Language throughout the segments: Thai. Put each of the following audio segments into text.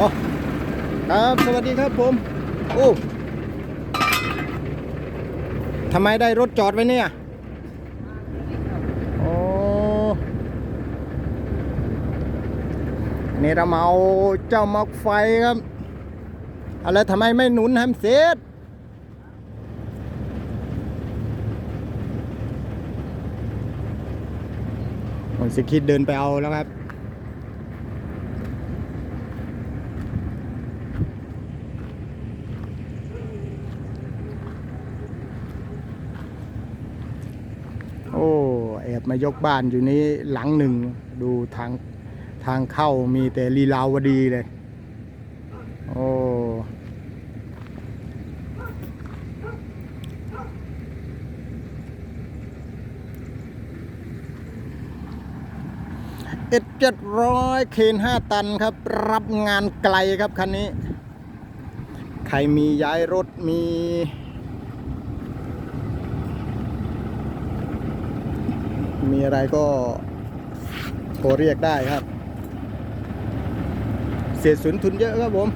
อ๋อครับสวัสดีครับผม โอ้ทำไมได้รถจอดไว้เนี่ยโอ้นี่เราเอาเจ้ามักไฟครับ อะไรทำไมไม่หนุนให้มันเสร็จผมสิคิดเดินไปเอาแล้วครับ โอ้ แอบมายกบ้านอยู่นี้หลังหนึ่งดูทางทางเข้ามีแต่ลีลาวดีเลย โอ้เอ็ดเจ็ดร้อยเคนห้าตันครับ รับงานไกลครับคันนี้ ใครมีย้ายรถมี มีอะไรก็โทรเรียกได้ครับ เสียสุนทุนเยอะครับผม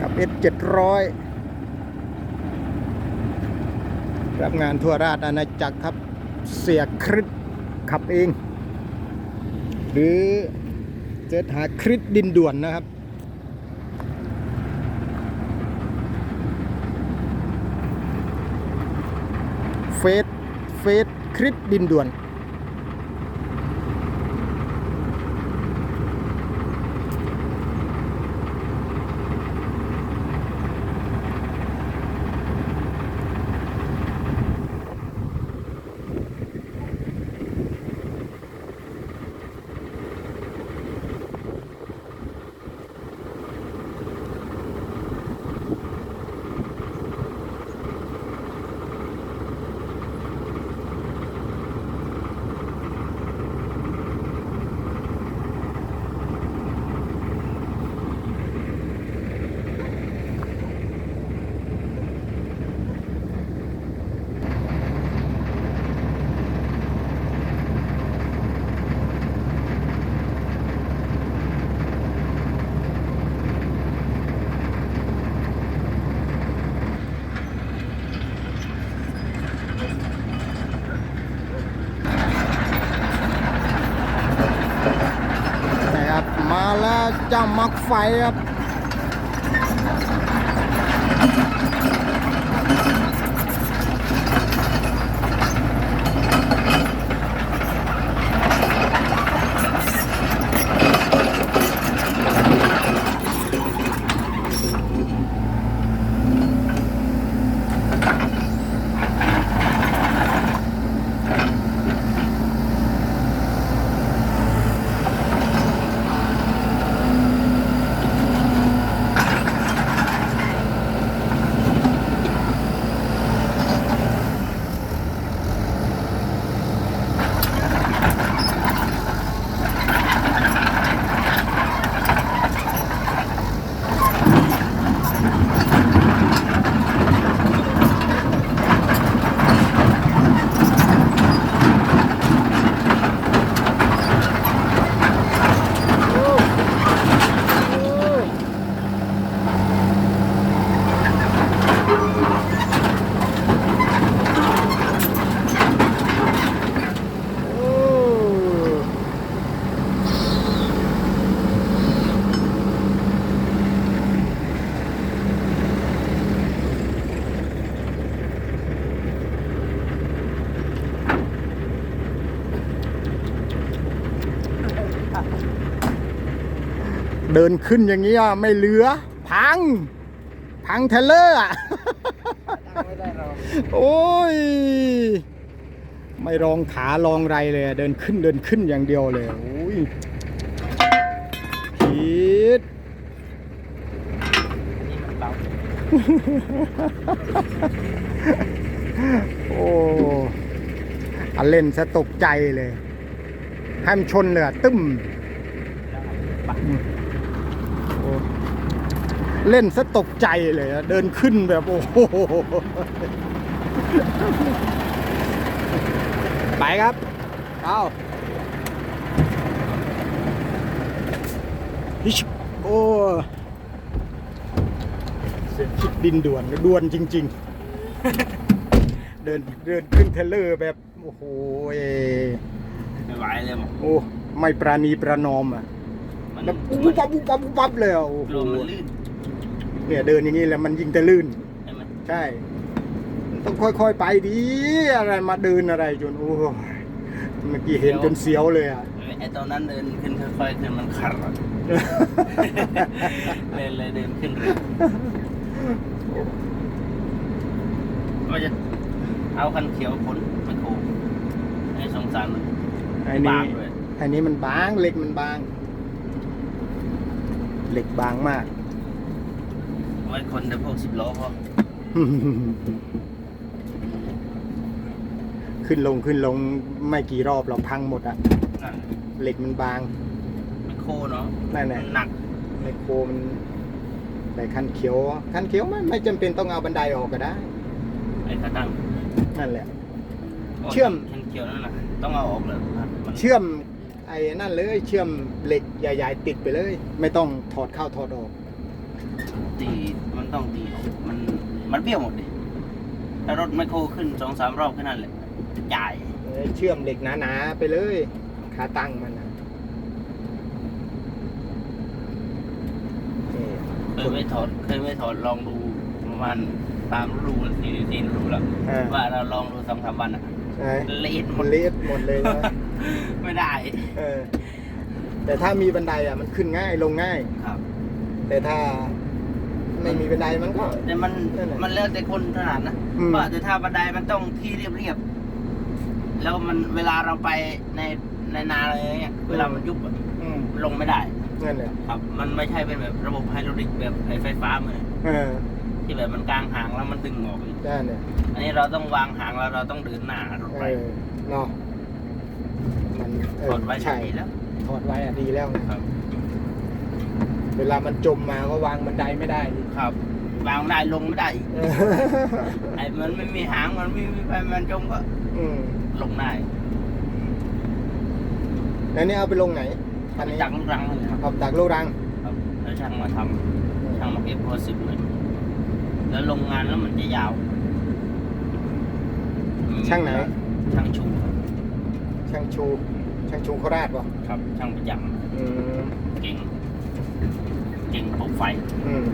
กับ S 700รับงานทั่วราชอาณาจักรครับเสียคริสขับเอง หรือเจะหาคริสดินด่วนนะครับ เฟสเฟสคริสดินด่วน นะครับ มาแล้ว เจ้ามักไฟครับ โอ้ เดินขึ้นอย่างนี้อะไม่เหลือ พัง พังเทเลอร์อะโอ้ย ไม่รองขาลองไรเลย เดินขึ้นเดินขึ้นอย่างเดียวเลยโอ้ยผิดโอ้อันเล่นซะตกใจเลย ให้มันชนเลยตึ้ม เล่นซะตกใจเลยอะเดินขึ้นแบบ โอ้โห ไปครับ เอาอิชโอ้เสียงคิดดินด่วนด่วนจริง ๆ เดินเดินขึ้นเทรลเลอร์แบบ โอ้โหเอ่อไม่ไหวเลยบอกโอ้ ไม่ปราณีประนอมอะมันแล้วปุ๊บปั๊บปุ๊บปั๊บปุ๊บปั๊บเลยอะโอ้โหลมมันลื่น เนี่ยเดินอย่างนี้แล้วมันยิ่งจะลื่น ใช่ไหมใช่มันต้องค่อยๆไปดีอะไรมาเดินอะไรจนโอ้ยเมื่อกี้เห็นจนเสียวเลยอะไอ้ตอนนั้นเดินขึ้นค่อยๆขึ้นมันขัดเลยเลยเดินขึ้นเร็วว่าจะเอาคันเขียวขนไมันโคให้สงสารมันไอ้นี่บางด้วยไอ้นี้มันบางเหล็กมันบางเหล็กบางมาก ไว้คนแต่พวกสิบล้อพอขึ้นลงขึ้นลงไม่กี่รอบเราพังหมดอะนั่นเหล็กมันบางไมันโคเนาะนั่นแหมัละนหนักในโคมันแต่คันเขียวคันเขียวไม่ไม่จำเป็นต้องเอาบันไดออกก็ได้ ไอ้ขาตั้งนั่นแหละ เชื่อมคันเขียวนั่นแหละต้องเอาออกเลยครับมันเชื่อมไอ้นั่นเลย เชื่อมเหล็กใหญ่ ๆ ติดไปเลย ไม่ต้องถอดเข้าถอดออก ตีมันต้องตีออกมันมันเบี้ยวหมดดิถ้ารถไมคโครขึ้นสองสามรอบแค่นั้นแหละจ่ายเออเชื่อมเหล็กหนาๆไปเลยขาตั้งมันนะนี่เคยไม่ถอดเคยไม่ถอดลองดูประมาณตามรูสี่สี่รูแล้วอ่าว่าเราลองดูสองสามวันอะใช่เละหมมัดนเละหมดเลยนะไม่ได้เออแต่ถ้ามีบันไดอะมันขึ้นง่ายลงง่าย ครับ แต่ถ้า ไม่มีบันไดมันก็ แต่มันนั่นแหละมันแล้วแต่คนถนัดนะอืม ว่าแต่ถ้าบันไดมันต้องที่เรียบๆแล้วมันเวลาเราไปในในนาอะไรอย่างเงี้ยเวลามันยุบอะอืมลงไม่ได้ นั่นแหละครับ มันไม่ใช่เป็นแบบระบบไฮดรอลิกแบบไฟไฟฟ้าเหมือนเออที่แบบมันกลางหางแล้วมันดึงออกอีกนั่นแหละอันนี้เราต้องวางหางแล้วเราต้องเดินหน้ารถเอไปอเนาะมันเอถออดไว้ใช่ดีแล้วถอดไว้อะดีแล้วนะครับ เวลามันจมมาก็วางบันไดไม่ได้อีกครับวางไม่ได้ลงไม่ได้อีกเออไอ้มันไม่มีหางมันไม่มีไฟมันจมก็อืมลงได้แล้วนี่เอาไปลงไหนอันนี้จักรลูกรังเลยครับ เอาจากลูกรังครับแล้วช่างมาทำช่างมาเก็บโปรสิบเลยแล้วลงงานแล้วมันจะยาวช่างไหน ช่างชูครับช่างชู ช่างชูโคราชป่ะครับ ช่างประจอืมำเก่ง เก่งระบบไฟอืม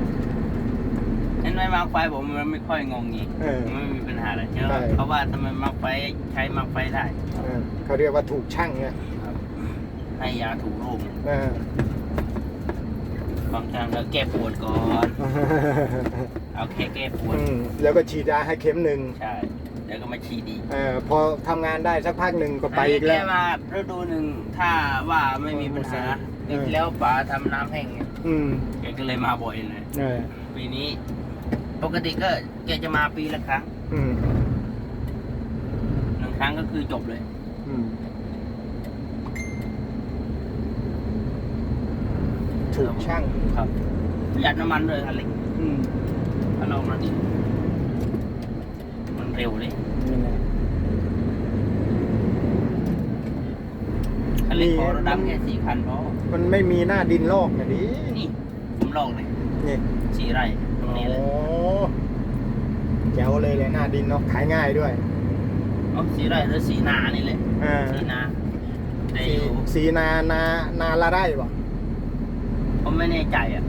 เห็นไหมมาร์คไฟผมมันไม่ค่อยงงงี้เออไม่มีปัญหาอะไรเชื่อใช่ เพราะว่าทำไมมาร์คไฟใช้มาร์คไฟได้เออเขาเรียกว่าถูกช่างเนี่ยให้ยาถูกโรคเออบางครั้งก็แก้ปวดก่อนเอาแค่แก้ปวดอืมแล้วก็ฉีดยาให้เข็มหนึ่งใช่เดี๋ยวก็มาฉีดอีก เออพอทำงานได้สักพักหนึ่งก็ไปอีกแล้วนนี้มาฤดูหนึ่งถ้าว่าไม่มีปัญหาเอ ปีอที่แล้วป๋าทำน้ำแห้งไงอืมแกก็เลยมาบ่อยเลย เออปีนี้ ปกติก็แกจะมาปีละครั้งอืมหนึ่งครั้งก็คือจบเลย อืมถูกช่างครับประหยัดน้ำมันเลยคันเล็กอืมถ้าเรามาดิมันเร็วเลยนี่แหละ คันเล็กนี่พอเราดำแค่สี่คันพอมันไม่มีหน้าดินลอกนะดินี่ผมลองเลยนี่สี่ไร่ตรงนี้เลยโอ้แจ๋วเลยเลยหน้าดินเนาะขายง่ายด้วยเอาสี่ไร่หรือสี่นานี่เลยอ่าสี่นาแต่สีอยู่สีนานานาละไร่ป่ะผมไม่แน่ใจอะ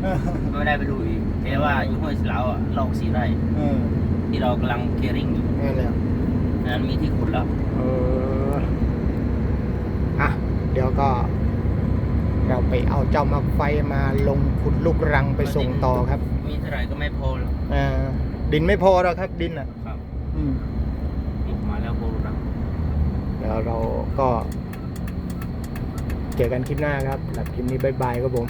ไม่ได้ไปดูอีกแต่ว่าอยู่ห้วยสลาวอะลอกสี่ไร่เออที่เรากำลังเคลียร์ริ่งอยู่นั่นแหละนั้นมีที่ขุดแล้วเอออะ เดี๋ยวก็ เราไปเอาเจ้ามาไฟมาลงขุดลูกรังไปส่งต่อครับ มีเท่าไหร่ก็ไม่พอหรอกอ่าดินไม่พอแล้วครับดินอะครับอืมนี่มาแล้วโบรังเดี๋ยวเราก็ เจอกันคลิปหน้าครับสำหรับคลิปนี้บายบายครับผม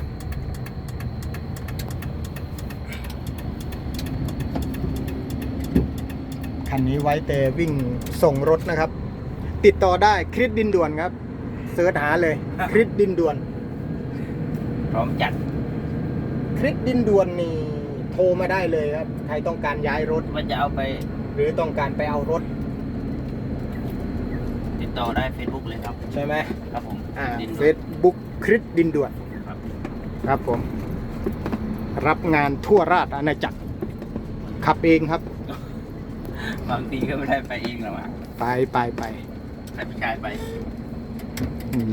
คันนี้ไว้แต่วิ่งส่งรถนะครับ ติดต่อได้คริสดินด่วนครับ เสิร์ชหาเลย คริสดินด่วน พร้อมจัดคริสดินด่วนนี่โทรมาได้เลยครับ ใครต้องการย้ายรถ ว่าจะเอาไปหรือรือต้องการไปเอารถติดต่อได้เฟซบุ๊กเลยครับ ใช่ไหมครับผมอ่าดินเฟซบุ๊กคริสดินด่วน ครับ ครับผม รับงานทั่วราชอาณาจักร ขับเองครับ บางทีก็ไม่ได้ไปเองหรอกอะไปไปไป ให้พี่ชายไป Yeah.